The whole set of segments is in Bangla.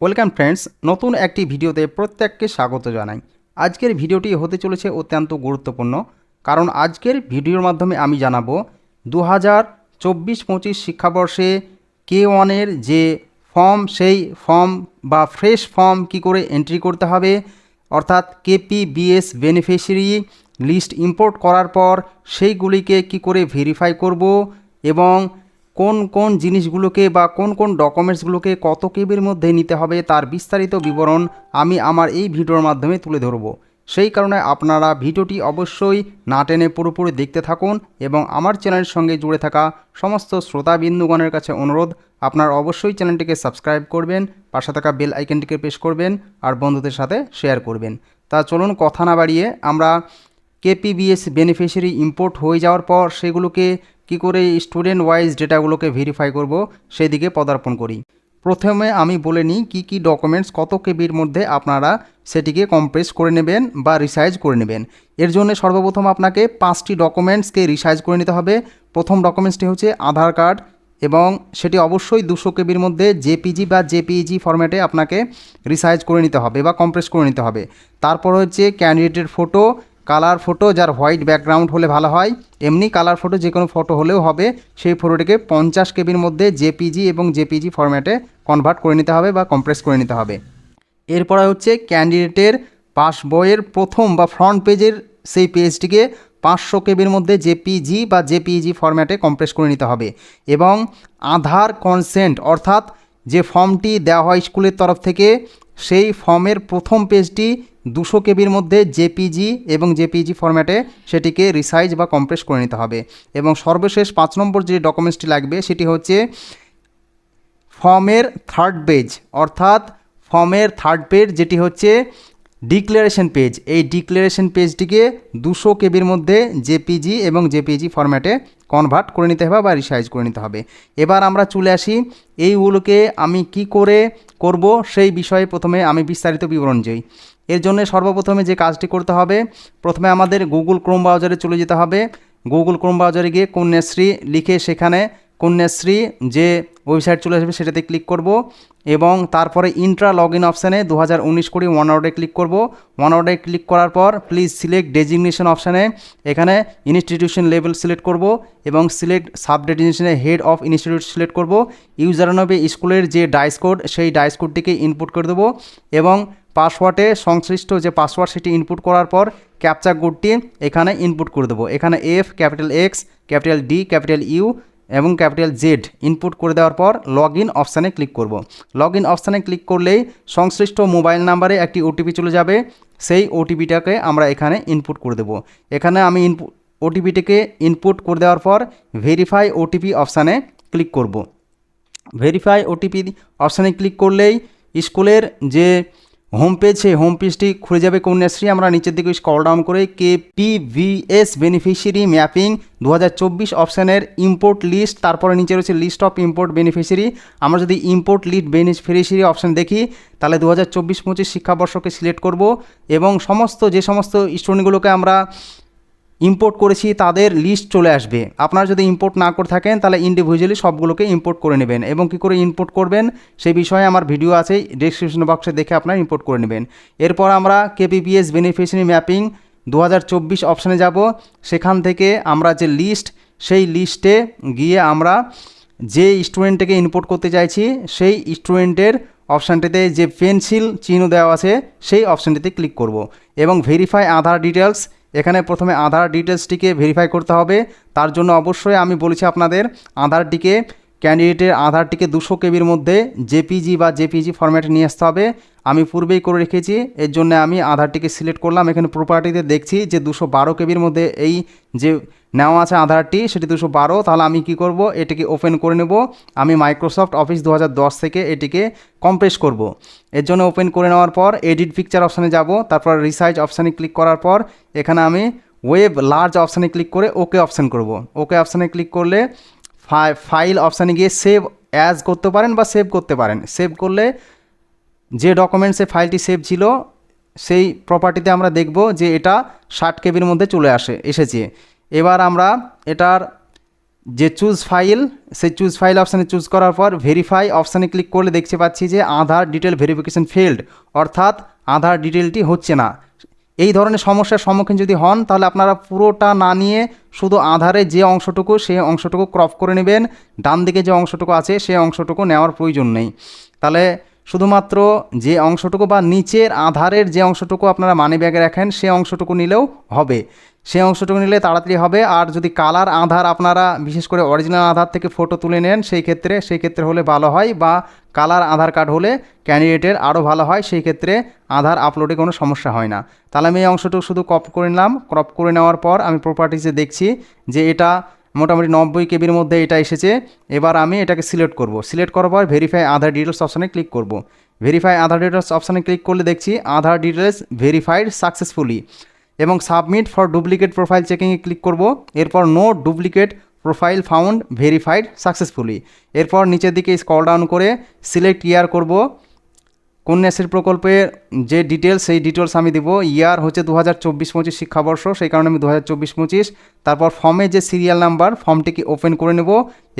ওয়েলকাম ফ্রেন্ডস, নতুন একটি ভিডিওতে প্রত্যেককে স্বাগত জানাই। আজকের ভিডিওটি হতে চলেছে অত্যন্ত গুরুত্বপূর্ণ, কারণ আজকের ভিডিওর মাধ্যমে আমি জানাব দু হাজার চব্বিশ পঁচিশ শিক্ষাবর্ষে কে ওয়ানের যে ফর্ম, সেই ফর্ম বা ফ্রেশ ফর্ম কি করে এন্ট্রি করতে হবে, অর্থাৎ কেপিবিএস বেনিফিশিয়ারি লিস্ট ইম্পোর্ট করার পর সেইগুলিকে কি করে ভেরিফাই করব এবং কোন কোন জিনিসগুলোকে বা কোন কোন ডকুমেন্টসগুলোকে কত কেবির মধ্যে নিতে হবে তার বিস্তারিত বিবরণ আমি আমার এই ভিডিওর মাধ্যমে তুলে ধরব। সেই কারণে আপনারা ভিডিওটি অবশ্যই না টেনে পুরোপুরি দেখতে থাকুন এবং আমার চ্যানেলের সঙ্গে জুড়ে থাকা সমস্ত শ্রোতাবিন্দুগণের কাছে অনুরোধ, আপনারা অবশ্যই চ্যানেলটিকে সাবস্ক্রাইব করবেন, পাশে থাকা বেল আইকনটিকে প্রেস করবেন, আর বন্ধুদের সাথে শেয়ার করবেন। তা চলুন কথা না বাড়িয়ে আমরা কেপিবিএস বেনিফিশিয়ারি ইম্পোর্ট হয়ে যাওয়ার পর সেগুলোকে কি করে স্টুডেন্ট ওয়াইজ ডেটাগুলোকে ভেরিফাই করব, সেদিকে পদার্পণ করি। প্রথমে আমি বলে নিই কী কী ডকুমেন্টস কত কেবির মধ্যে আপনারা সেটিকে কম্প্রেস করে নেবেন বা রিসাইজ করে নেবেন। এর জন্য সর্বপ্রথম আপনাকে পাঁচটি ডকুমেন্টসকে রিসাইজ করে নিতে হবে। প্রথম ডকুমেন্টসটি হচ্ছে আধার কার্ড এবং সেটি অবশ্যই দুশো কেবির মধ্যে জেপিজি বা জেপিজি ফরম্যাটে আপনাকে রিসাইজ করে নিতে হবে বা কম্প্রেস করে নিতে হবে। তারপর হচ্ছে ক্যান্ডিডেটের ফটো কালার ফটো যার হোয়াইট ব্যাকগ্রাউন্ড হলে ভালো হয়, এমনি কালার ফটো যে কোনো ফটো হলেও হবে, সেই ফটোটিকে পঞ্চাশ কেবির মধ্যে জেপিজি এবং জেপিজি ফরম্যাটে কনভার্ট করে নিতে হবে বা কম্প্রেস করে নিতে হবে। এরপরে হচ্ছে ক্যান্ডিডেটের পাস বইয়ের প্রথম বা ফ্রন্ট পেজের সেই পেজটিকে পাঁচশো কেবির মধ্যে জেপিজি বা জেপিজি ফরম্যাটে কম্প্রেস করে নিতে হবে এবং আধার কনসেন্ট অর্থাৎ যে ফর্মটি দেওয়া হয় স্কুলের তরফ থেকে, সেই ফর্মের প্রথম পেজটি দুশো কেবির মধ্যে জেপিজি এবং জেপিজি ফরম্যাটে সেটিকে রিসাইজ বা কম্প্রেস করে নিতে হবে। এবং সর্বশেষ পাঁচ নম্বর যে ডকুমেন্টসটি লাগবে, সেটি হচ্ছে ফর্মের থার্ড পেজ অর্থাৎ ফর্মের থার্ড পেজ যেটি হচ্ছে ডিক্লারেশন পেজ এই ডিক্লারেশন পেজটিকে দুশো কেবির মধ্যে জেপিজি এবং জেপিজি ফরম্যাটে কনভার্ট করে নিতে হবে বা রিসাইজ করে নিতে হবে। এবার আমরা চলে আসি, এইগুলোকে আমি কি করে করব, সেই বিষয়ে প্রথমে আমি বিস্তারিত বিবরণ যাই এর জন্য সর্বপ্রথমে যে কাজটি করতে হবে, প্রথমে আমাদের গুগল ক্রোম ব্রাউজারে চলে যেতে হবে। গুগল ক্রোম ব্রাউজারে গিয়ে কন্যাশ্রী লিখে সেখানে কন্যাশ্রী যে ওয়েবসাইট চলে আসবে সেটাতে ক্লিক করব এবং তারপরে ইন্ট্রা লগ ইন অপশানে দু হাজার উনিশ কুড়ি ওয়ান আউটে ক্লিক করব। ওয়ান আউটে ক্লিক করার পর প্লিজ সিলেক্ট ডেজিগনেশন অপশানে এখানে ইনস্টিটিউশন লেভেল সিলেক্ট করব এবং সিলেক্ট সাব ডেজিগনেশনে হেড অফ ইনস্টিটিউট সিলেক্ট করব। ইউজার নেবে স্কুলের যে ডাইস কোড সেই ডাইস কোডটিকে ইনপুট করে দেবো এবং পাসওয়ার্ডে সংশ্লিষ্ট যে পাসওয়ার্ড সেটি ইনপুট করার পর ক্যাপচা কোডটি এখানে ইনপুট করে দেবো। এখানে F capital X capital D capital U এবং ক্যাপিটাল জেড ইনপুট করে দেওয়ার পর লগ ইন অপশানে ক্লিক করব। লগ ইন অপশানে ক্লিক করলেই সংশ্লিষ্ট মোবাইল নাম্বারে একটি ওটিপি চলে যাবে। সেই ওটিপিটাকে আমরা এখানে ইনপুট করে দেবো। এখানে আমি ইনপুট ওটিপিটিকে ইনপুট করে দেওয়ার পর ভেরিফাই ওটিপি অপশানে ক্লিক করব। ভেরিফাই ওটিপি অপশানে ক্লিক করলেই স্কুলের যে হোম পেজ, সেই হোম পেজটি খুলে যাবে কন্যাশ্রী। আমরা নিচের দিকে স্কল ডাউন করে K P V S beneficiary mapping দু হাজার চব্বিশ অপশানের ইম্পোর্ট লিস্ট তারপরে নিচে রয়েছে লিস্ট অফ ইম্পোর্ট বেনিফিশিয়ারি আমরা যদি ইম্পোর্ট লিস্ট বেনিফিশিয়ারি অপশান দেখি, তাহলে দু হাজার চব্বিশ পঁচিশ শিক্ষাবর্ষকে সিলেক্ট করব এবং সমস্ত, যে সমস্ত স্টুডেন্টগুলোকে আমরা ইম্পোর্ট করেছি, তাদের লিস্ট চলে আসবে। আপনারা যদি ইম্পোর্ট না করে থাকেন, তাহলে ইন্ডিভিজুয়ালি সবগুলোকে ইম্পোর্ট করে নেবেন এবং কী করে ইম্পোর্ট করবেন, সেই বিষয়ে আমার ভিডিও আছে ডিসক্রিপশন বক্সে দেখে আপনারা ইম্পোর্ট করে নেবেন। এরপর আমরা কেপিপিএস বেনিফিশিয়ারি ম্যাপিং দু হাজার চব্বিশ অপশানে যাব। সেখান থেকে আমরা যে লিস্ট সেই লিস্টে গিয়ে আমরা যে স্টুডেন্টটাকে ইনপুট করতে চাইছি, সেই স্টুডেন্টের অপশানটিতে যে পেন্সিল চিহ্ন দেওয়া আছে, সেই অপশানটিতে ক্লিক করব এবং ভেরিফাই আধার ডিটেলস এখানে প্রথমে আধার ডিটেলসটিকে ভেরিফাই করতে হবে। তার জন্য অবশ্যই আমি বলেছি আপনাদের আধারটিকে ক্যান্ডিডেটের আধারটিকে দুশো কেবির মধ্যে জেপিজি বা জেপিজি ফরম্যাটে নিয়ে আসতে হবে। আমি পূর্বেই করে রেখেছি, এর জন্য আমি আধারটিকে সিলেক্ট করলাম। এখানে প্রপার্টিতে দেখছি যে দুশো বারো কেবির মধ্যে এই যে নেওয়া আছে আধারটি, সেটি দুশো বারো। তাহলে আমি কি করব? এটিকে ওপেন করে নেব। আমি মাইক্রোসফট অফিস দু হাজার দশ থেকে এটিকে কমপ্রেস করব। এর জন্য ওপেন করে নেওয়ার পর এডিট পিকচার অপশানে যাব। তারপর রিসাইজ অপশানে ক্লিক করার পর এখানে আমি ওয়েব লার্জ অপশানে ক্লিক করে ওকে অপশান করব। ওকে অপশানে ক্লিক করলে ফাইল অপশানে গিয়ে সেভ অ্যাজ করতে পারেন বা সেভ করতে পারেন। সেভ করলে যে ডকুমেন্টসে ফাইলটি সেভ ছিল, সেই প্রপার্টিতে আমরা দেখব যে এটা ষাট কেবির মধ্যে চলে আসে, এসেছে। এবার আমরা এটার যে চুজ ফাইল সেই চুজ ফাইল অপশানে চুজ করার পর ভেরিফাই অপশানে ক্লিক করলে দেখতে পাচ্ছি যে আধার ডিটেল ভেরিফিকেশন ফেল্ড অর্থাৎ আধার ডিটেলটি হচ্ছে না। এই ধরনের সমস্যার সম্মুখীন যদি হন, তাহলে আপনারা পুরোটা না নিয়ে শুধু আধারে যে অংশটুকু সেই অংশটুকু ক্রপ করে নেবেন। ডান দিকে যে অংশটুকু আছে সেই অংশটুকু নেওয়ার প্রয়োজন নেই। তাহলে শুধুমাত্র যে অংশটুকু বা নিচের আধারের যে অংশটুকু আপনারা মানি ব্যাগে রাখেন, সে অংশটুকু নিলেও হবে। সেই অংশটুকু নিলে তাড়াতাড়ি হবে। আর যদি কালার আধার আপনারা, বিশেষ করে অরিজিনাল আধার থেকে ফটো তুলে নেন, সেই ক্ষেত্রে সেই ক্ষেত্রে হলে ভালো হয় বা কালার আধার কার্ড হলে ক্যান্ডিডেটের আরও ভালো হয়, সেই ক্ষেত্রে আধার আপলোডে কোনো সমস্যা হয় না। তাহলে আমি এই অংশটুকু শুধু ক্রপ করে নিলাম। ক্রপ করে নেওয়ার পর আমি প্রপার্টিসে দেখছি যে এটা মোটামুটি নব্বই কেবির মধ্যে এটা এসেছে। এবার আমি এটাকে সিলেক্ট করব। সিলেক্ট করার পর ভেরিফাই আধার ডিটেলস অপশানে ক্লিক করব। ভেরিফাই আধার ডিটেলস অপশানে ক্লিক করলে দেখছি আধার ডিটেলস ভেরিফাইড সাকসেসফুলি এবং সাবমিট ফর ডুপ্লিকেট প্রোফাইল চেকিংয়ে ক্লিক করব। এরপর no duplicate profile found verified successfully এরপর নিচের দিকে স্কল ডাউন করে সিলেক্ট ইয়ার করব। কন্যাশ্রী প্রকল্পের যে ডিটেলস সেই ডিটেলস আমি দেবো। ইয়ার হচ্ছে দু হাজার চব্বিশ পঁচিশ শিক্ষাবর্ষ, সেই কারণে আমি দু হাজার চব্বিশ পঁচিশ তারপর ফর্মে যে সিরিয়াল নাম্বার ফর্মটিকে ওপেন করে নেব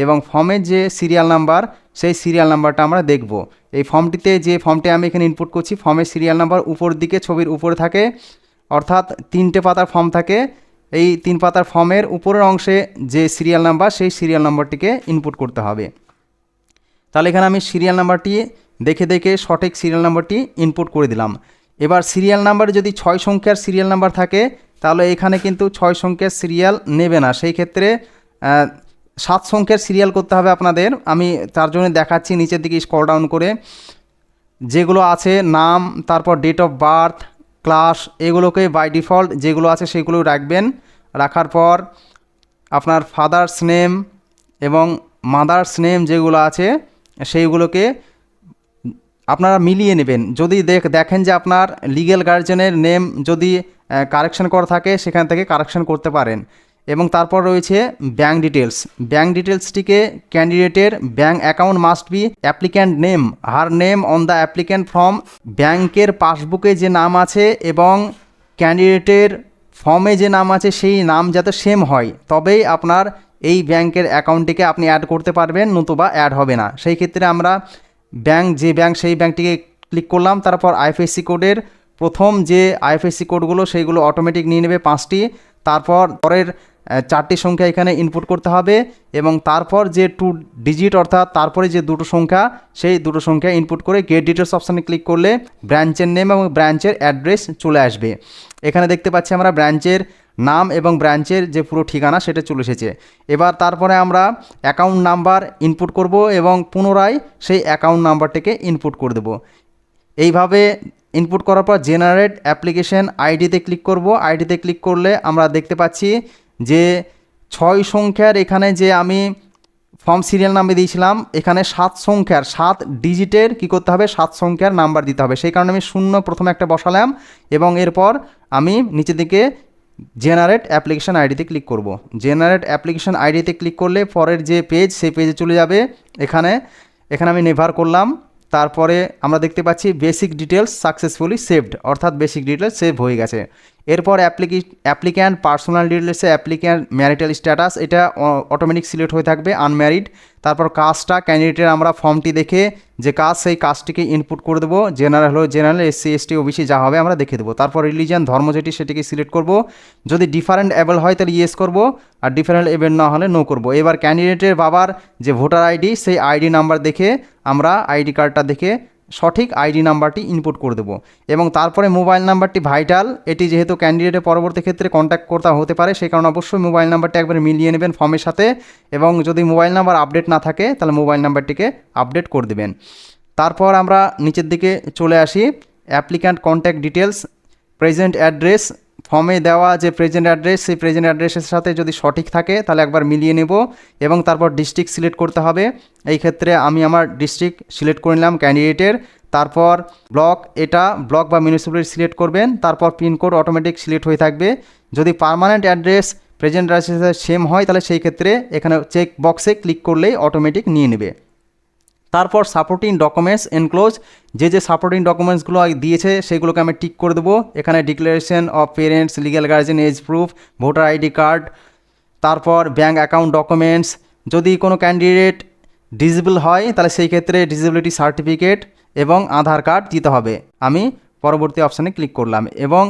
এবং ফর্মের যে সিরিয়াল নাম্বার সেই সিরিয়াল নাম্বারটা আমরা দেখব। এই ফর্মটিতে যে ফর্মটি আমি এখানে ইনপুট করছি ফর্মের সিরিয়াল নাম্বার উপর দিকে, ছবির উপরে থাকে। অর্থাৎ তিনটে পাতার ফর্ম থাকে। এই তিন পাতার ফর্মের উপরের অংশে যে সিরিয়াল নাম্বার সেই সিরিয়াল নাম্বারটিকে ইনপুট করতে হবে। তাহলে এখানে আমি সিরিয়াল নাম্বারটি দেখে দেখে সঠিক সিরিয়াল নাম্বারটি ইনপুট করে দিলাম। এবার সিরিয়াল নাম্বারে যদি ছয় সংখ্যার সিরিয়াল নাম্বার থাকে, তাহলে এখানে কিন্তু ছয় সংখ্যার সিরিয়াল নেবে না। সেই ক্ষেত্রে সাত সংখ্যার সিরিয়াল করতে হবে আপনাদের। আমি তার জন্য দেখাচ্ছি, নিচের দিকে স্কল ডাউন করে। যেগুলো আছে, নাম, তারপর ডেট অফ বার্থ ক্লাস এগুলোকে বাই ডিফল্ট যেগুলো আছে সেগুলো রাখবেন। রাখার পর আপনার ফাদার্স নেম এবং মাদার্স নেম যেগুলো আছে সেইগুলোকে আপনারা মিলিয়ে নেবেন। যদি দেখ দেখেন যে আপনার লিগেল গার্জেনের নেম যদি কারেকশন করা থাকে, সেখান থেকে কারেকশন করতে পারেন। এবং তারপর রয়েছে ব্যাঙ্ক ডিটেলস ব্যাঙ্ক ডিটেলসটিকে ক্যান্ডিডেটের bank account must be applicant name her name on the applicant form ব্যাংকের পাসবুকে যে নাম আছে এবং ক্যান্ডিডেটের ফর্মে যে নাম আছে সেই নাম যাতে সেম হয়। তবেই আপনার এই ব্যাংকের অ্যাকাউন্টটিকে আপনি অ্যাড করতে পারবেন, নতুবা অ্যাড হবে না। সেই ক্ষেত্রে আমরা ব্যাংক যে ব্যাংক সেই ব্যাংকটিকে ক্লিক করলাম, তারপর আইএফএসসি কোডের প্রথম যে আইএফএসসি কোডগুলো সেইগুলো অটোমেটিক নিয়ে নেবে পাঁচটি। তারপর পরের চারটি সংখ্যা এখানে ইনপুট করতে হবে এবং তারপর যে টু ডিজিট অর্থাৎ তারপরে যে দুটো সংখ্যা, সেই দুটো সংখ্যা ইনপুট করে গেট ডিটেলস অপশানে ক্লিক করলে ব্রাঞ্চের নেম এবং ব্রাঞ্চের অ্যাড্রেস চলে আসবে। এখানে দেখতে পাচ্ছি আমরা ব্রাঞ্চের নাম এবং ব্রাঞ্চের যে পুরো ঠিকানা সেটা চলে এসেছে। এবার তারপরে আমরা অ্যাকাউন্ট নাম্বার ইনপুট করব এবং পুনরায় সেই অ্যাকাউন্ট নাম্বারটিকে ইনপুট করে দেবো। এইভাবে ইনপুট করার পর জেনারেট অ্যাপ্লিকেশন আইডিতে ক্লিক করব। আইডিতে ক্লিক করলে আমরা দেখতে পাচ্ছি যে ছয় সংখ্যার এখানে যে আমি ফর্ম সিরিয়াল নাম্বার দিয়েছিলাম, এখানে সাত সংখ্যার, সাত ডিজিটের কি করতে হবে? সাত সংখ্যার নাম্বার দিতে হবে। সেই কারণে আমি শূন্য প্রথমে একটা বসালাম এবং এরপর আমি নিচের দিকে জেনারেট অ্যাপ্লিকেশন আইডিতে ক্লিক করব। জেনারেট অ্যাপ্লিকেশন আইডিতে ক্লিক করলে পরের যে পেজ সেই পেজে চলে যাবে। এখানে এখানে আমি নেভার করলাম। তারপরে আমরা দেখতে পাচ্ছি বেসিক ডিটেলস সাকসেসফুলি সেভড অর্থাৎ বেসিক ডিটেলস সেভ হয়ে গেছে। এরপর অ্যাপ্লিকি, অ্যাপ্লিক্যান্ট পার্সোনাল ডিটেলসে অ্যাপ্লিক্যান্ট ম্যারিটাল স্ট্যাটাস, এটা অটোমেটিক সিলেক্ট হয়ে থাকবে আনম্যারিড তারপর কাজটা ক্যান্ডিডেটের আমরা ফর্মটি দেখে যে কাজ, সেই কাজটিকে ইনপুট করে দেবো জেনারেল হলো জেনারেল এসসি এসটি ওবিসি যা হবে আমরা দেখে দেবো। তারপর রিলিজিয়ান ধর্ম যেটি, সেটিকে সিলেক্ট করব। যদি ডিফারেন্ট অ্যাবেল হয়, তাহলে ইয়েস করব, আর ডিফারেন্ট এবেল না হলে নো করব। এবার ক্যান্ডিডেটের বাবার যে ভোটার আইডি সেই আইডি নাম্বার দেখে আমরা আইডি কার্ডটা দেখে সঠিক আইডি নাম্বারটি ইনপুট করে দেবো। এবং তারপরে মোবাইল নাম্বারটি ভাইটাল এটি যেহেতু ক্যান্ডিডেটের পরবর্তী ক্ষেত্রে কন্ট্যাক্ট করতে হতে পারে সেই কারণে অবশ্যই মোবাইল নাম্বারটি একবার মিলিয়ে নেবেন ফর্মের সাথে। এবং যদি মোবাইল নাম্বার আপডেট না থাকে, তাহলে মোবাইল নাম্বারটিকে আপডেট করে দেবেন। তারপর আমরা নিচের দিকে চলে আসি। Applicant contact details present address ফর্মে দেওয়া যে প্রেজেন্ট অ্যাড্রেস, সেই প্রেজেন্ট অ্যাড্রেসের সাথে যদি সঠিক থাকে, তাহলে একবার মিলিয়ে নেব এবং তারপর ডিস্ট্রিক্ট সিলেক্ট করতে হবে। এই ক্ষেত্রে আমি আমার ডিস্ট্রিক্ট সিলেক্ট করে নিলাম ক্যান্ডিডেটের। তারপর ব্লক, এটা ব্লক বা মিউনিসিপ্যালিটি সিলেক্ট করবেন। তারপর পিনকোড অটোমেটিক সিলেক্ট হয়ে থাকবে। যদি পার্মানেন্ট অ্যাড্রেস প্রেজেন্ট অ্যাড্রেসের সেম হয়, তাহলে সেই ক্ষেত্রে এখানে চেক বক্সে ক্লিক করলেই অটোমেটিক নিয়ে নেবে। তারপর সাপোর্টিং ডকুমেন্টস এনক্লোজ যে যে সাপোর্টিং ডকুমেন্টসগুলো দিয়েছে সেগুলোকে আমি টিক করে দেবো। এখানে declaration of parents legal guardian age proof voter ID card তারপর ব্যাঙ্ক অ্যাকাউন্ট ডকুমেন্টস যদি কোনো ক্যান্ডিডেট ডিজেবল হয়, তাহলে সেই ক্ষেত্রে ডিসেবিলিটি সার্টিফিকেট এবং আধার কার্ড দিতে হবে। আমি পরবর্তী অপশানে ক্লিক করলাম এবং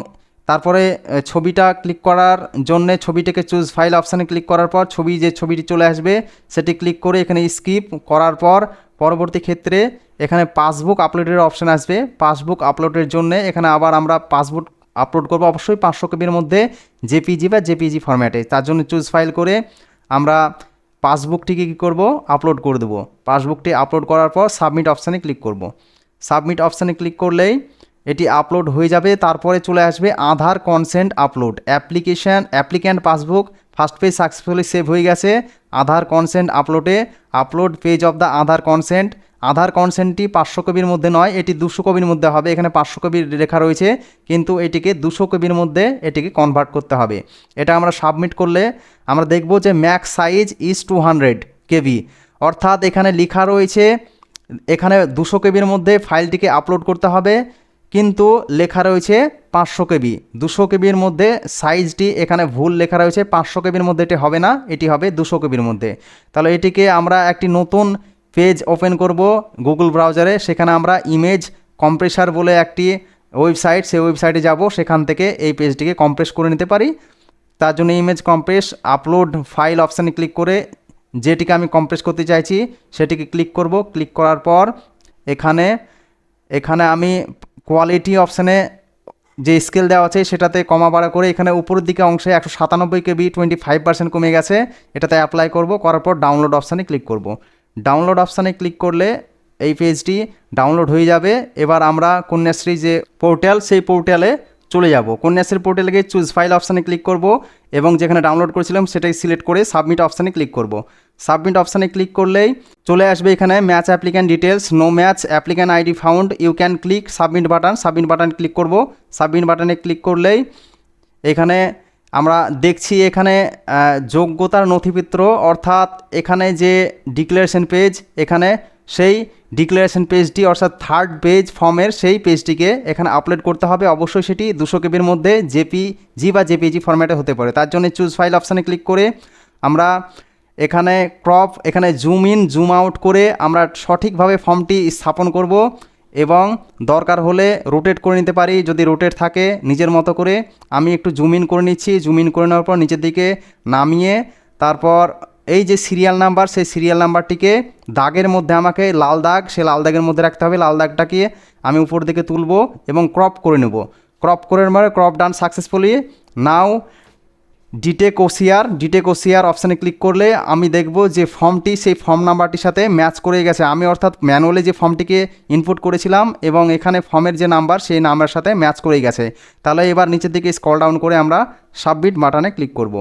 তারপরে ছবিটা ক্লিক করার জন্যে ছবিটাকে চুজ ফাইল অপশানে ক্লিক করার পর ছবি যে ছবিটি চলে আসবে, সেটি ক্লিক করে এখানে স্কিপ করার পর পরবর্তী ক্ষেত্রে এখানে পাসবুক আপলোডের অপশান আসবে। পাসবুক আপলোডের জন্য এখানে আবার আমরা পাসবুক আপলোড করব অবশ্যই পাঁচশো কপির মধ্যে জেপিজি বা জেপিজি ফরম্যাটে। তার জন্য চুজ ফাইল করে আমরা পাসবুকটিকে কী করব? আপলোড করে দেবো। পাসবুকটি আপলোড করার পর সাবমিট অপশানে ক্লিক করব। সাবমিট অপশানে ক্লিক করলেই এটি আপলোড হয়ে যাবে। তারপরে চলে আসবে Aadhaar consent upload. Application, applicant passbook first page successfully save হয়ে গেছে। Aadhaar consent আপলোডে upload page of the Aadhaar consent Aadhaar কনসেন্টটি পাঁচশো কবির মধ্যে নয়, এটি দুশো কবির মধ্যে হবে। এখানে পাঁচশো কবির লেখা রয়েছে, কিন্তু এটিকে দুশো কবির মধ্যে এটিকে কনভার্ট করতে হবে। এটা আমরা সাবমিট করলে আমরা দেখব যে max size is two hundred KB অর্থাৎ এখানে লেখা রয়েছে, এখানে দুশো কেবির মধ্যে ফাইলটিকে আপলোড করতে হবে। কিন্তু লেখা রয়েছে পাঁচশো কেবি। দুশো কেবির মধ্যে সাইজটি এখানে ভুল লেখা রয়েছে, পাঁচশো কেবির মধ্যে এটি হবে না, এটি হবে দুশো কেবির মধ্যে। তাহলে এটিকে আমরা একটি নতুন পেজ ওপেন করব গুগল ব্রাউজারে, সেখানে আমরা ইমেজ কম্প্রেসার বলে একটি ওয়েবসাইট, সেই ওয়েবসাইটে যাব, সেখান থেকে এই পেজটিকে কম্প্রেস করে নিতে পারি। তার জন্য ইমেজ কম্প্রেস আপলোড ফাইল অপশানে ক্লিক করে যেটিকে আমি কম্প্রেস করতে চাইছি, সেটিকে ক্লিক করব। ক্লিক করার পর এখানে এখানে আমি কোয়ালিটি অপশানে যে স্কেল দেওয়া আছে সেটাতে কমা বাড়া করে এখানে উপরের দিকে অংশে একশো সাতানব্বই কেবি টোয়েন্টি ফাইভ পার্সেন্ট কমে গেছে। এটাতে অ্যাপ্লাই করব, করার পর ডাউনলোড অপশানে ক্লিক করব। ডাউনলোড অপশানে ক্লিক করলে এই পেজটি ডাউনলোড হয়ে যাবে। এবার আমরা কন্যাশ্রী যে পোর্টাল সেই পোর্টালে চলে যাব। কন্যাশ্রী পোর্টালে গিয়ে চুজ ফাইল অপশানে ক্লিক করব এবং যেখানে ডাউনলোড করেছিলাম সেটাই সিলেক্ট করে সাবমিট অপশানে ক্লিক করব। সাবমিট অপশানে ক্লিক করলেই চলে আসবে এখানে match applicant details no match applicant ID found you can click submit button submit button click করব। সাবমিট বাটনে ক্লিক করলেই এখানে আমরা দেখছি এখানে যোগ্যতার নথিপত্র, অর্থাৎ এখানে যে ডিক্লারেশন পেজ এখানে সেই ডিক্লারেশন পেজটি অর্থাৎ থার্ড পেজ ফর্মের সেই পেজটিকে এখানে আপলোড করতে হবে। অবশ্যই সেটি দুশো কেবির মধ্যে জেপিজি বা জেপিজি ফর্ম্যাটে হতে পারে। তার জন্য চুজ ফাইল অপশানে ক্লিক করে আমরা এখানে ক্রপ এখানে জুম ইন জুম আউট করে আমরা সঠিকভাবে ফর্মটি স্থাপন করব এবং দরকার হলে রোটেট করে নিতে পারি। যদি রোটেট থাকে নিজের মতো করে, আমি একটু জুম ইন করে নিচ্ছি। জুম ইন করে নেওয়ার পর নিচের দিকে নামিয়ে তারপর এই যে সিরিয়াল নাম্বার সেই সিরিয়াল নাম্বারটিকে দাগের মধ্যে আমাকে লাল দাগ সে লাল দাগের মধ্যে রাখতে হবে। লাল দাগটাকে আমি উপর দিকে তুলবো এবং ক্রপ করে নেব। ক্রপ করে মানে crop done successfully now detect OCR detect OCR অপশানে ক্লিক করলে আমি দেখব যে ফর্মটি সেই ফর্ম নাম্বারটির সাথে ম্যাচ করে গেছে। আমি অর্থাৎ ম্যানুয়ালি যে ফর্মটিকে ইনপুট করেছিলাম এবং এখানে ফর্মের যে নাম্বার সেই নাম্বারের সাথে ম্যাচ করে গেছে। তাহলে এবার নিচের দিকে স্কল ডাউন করে আমরা সাবমিট বাটনে ক্লিক করব।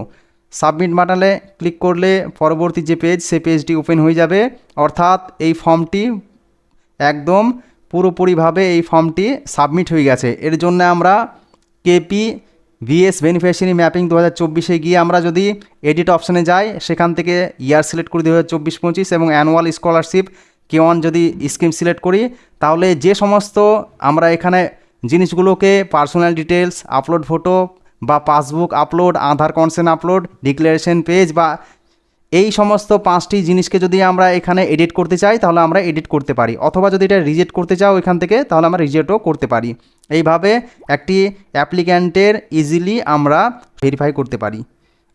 সাবমিট বাটনে ক্লিক করলে পরবর্তী যে পেজ সেই পেজটি ওপেন হয়ে যাবে। অর্থাৎ এই ফর্মটি একদম পুরোপুরিভাবে এই ফর্মটি সাবমিট হয়ে গেছে। এর জন্য আমরা কেপি ভিএস বেনিফিশিয়ারি ম্যাপিং দু হাজার চব্বিশে গিয়ে আমরা যদি এডিট অপশানে যাই, সেখান থেকে ইয়ার সিলেক্ট করি দু হাজার চব্বিশ পঁচিশ এবং অ্যানুয়াল স্কলারশিপ কে ওয়ান যদি স্কিম সিলেক্ট করি, তাহলে যে সমস্ত আমরা এখানে জিনিসগুলোকে পার্সোনাল ডিটেলস আপলোড ফটো বা passbook upload, Aadhaar consent upload declaration page বা এই সমস্ত পাঁচটি জিনিসকে যদি আমরা এখানে এডিট করতে চাই, তাহলে আমরা এডিট করতে পারি। অথবা যদি এটা রিজেক্ট করতে চাও এখান থেকে, তাহলে আমরা রিজেক্টও করতে পারি। এইভাবে একটি অ্যাপ্লিক্যান্টের ইজিলি আমরা ভেরিফাই করতে পারি।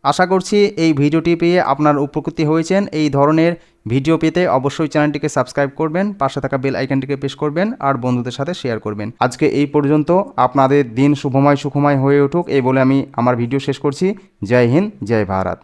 আশা করছি এই ভিডিওটি পেয়ে আপনার উপকৃত হয়েছেন। এই ধরনের ভিডিও পেতে অবশ্যই চ্যানেলটিকে সাবস্ক্রাইব করবেন, পাশে থাকা বেল আইকনটিকে প্রেস করবেন আর বন্ধুদের সাথে শেয়ার করবেন। আজকে এই পর্যন্ত, আপনাদের দিন শুভময় সুখময় হয়ে উঠুক, এই বলে আমি আমার ভিডিও শেষ করছি। জয় হিন্দ, জয় ভারত।